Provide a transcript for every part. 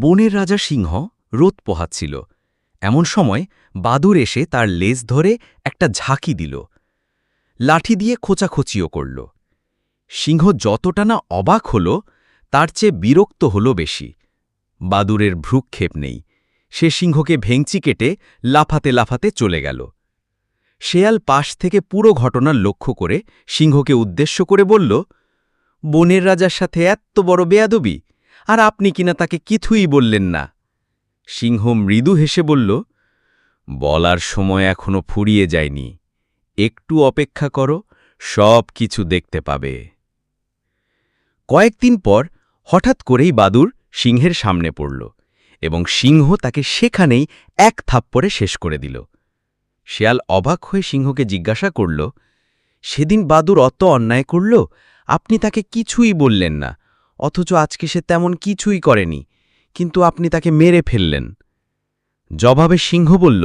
বনের রাজা সিংহ রোদ পোহাচ্ছিল। এমন সময় বাদুর এসে তার লেজ ধরে একটা ঝাঁকি দিল। লাঠি দিয়ে খোঁচাখোঁচিও করল। সিংহ যতটা না অবাক হল, তার চেয়ে বিরক্ত হল বেশি। বাদুরের ভ্রুক্ষেপ নেই। সে সিংহকে ভেংচি কেটে লাফাতে লাফাতে চলে গেল। শেয়াল পাশ থেকে পুরো ঘটনা লক্ষ্য করে সিংহকে উদ্দেশ্য করে বলল, বনের রাজার সাথে এত বড় বেয়াদবি! আর আপনি কিনা তাকে কিছুই বললেন না। সিংহ মৃদু হেসে বলল, বলার সময় এখনও ফুরিয়ে যায়নি। একটু অপেক্ষা করো, সব কিছু দেখতে পাবে। কয়েকদিন পর হঠাৎ করেই বাদুর সিংহের সামনে পড়ল এবং সিংহ তাকে সেখানেই এক থাপ্পড়ে শেষ করে দিল। শেয়াল অবাক হয়ে সিংহকে জিজ্ঞাসা করল, সেদিন বাদুর অত অন্যায় করল? আপনি তাকে কিছুই বললেন না। অথচ আজকে সে তেমন কিছুই করেনি, কিন্তু আপনি তাকে মেরে ফেললেন। জবাবে সিংহ বলল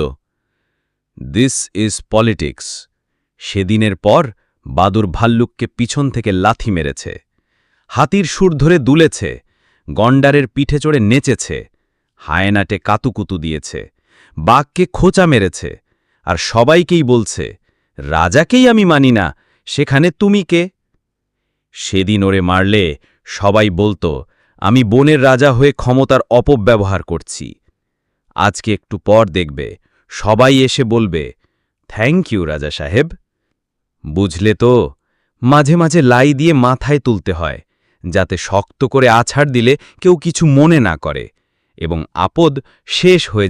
দিস ইজ পলিটিক্স সেদিনের পর বাদুর ভাল্লুককে পিছন থেকে লাথি মেরেছে, হাতির সুর ধরে দুলেছে গন্ডারের পিঠে চড়ে নেচেছে, হায়নাটে কাতুকুতু দিয়েছে, বাঘকে খোঁচা মেরেছে, আর সবাইকেই বলছে, রাজাকেই আমি মানি না, সেখানে তুমি কে? সেদিন ওরে মারলে সবাই বলতো, আমি বনের রাজা হয়ে ক্ষমতার অপব্যবহার করছি। আজকে একটু পর দেখবে, সবাই এসে বলবে, থ্যাংক ইউ রাজা সাহেব। বুঝলে তো, মাঝে মাঝে লাই দিয়ে মাথায় তুলতে হয়, যাতে শক্ত করে আছাড় দিলে কেউ কিছু মনে না করে, এবং আপদ শেষ হয়ে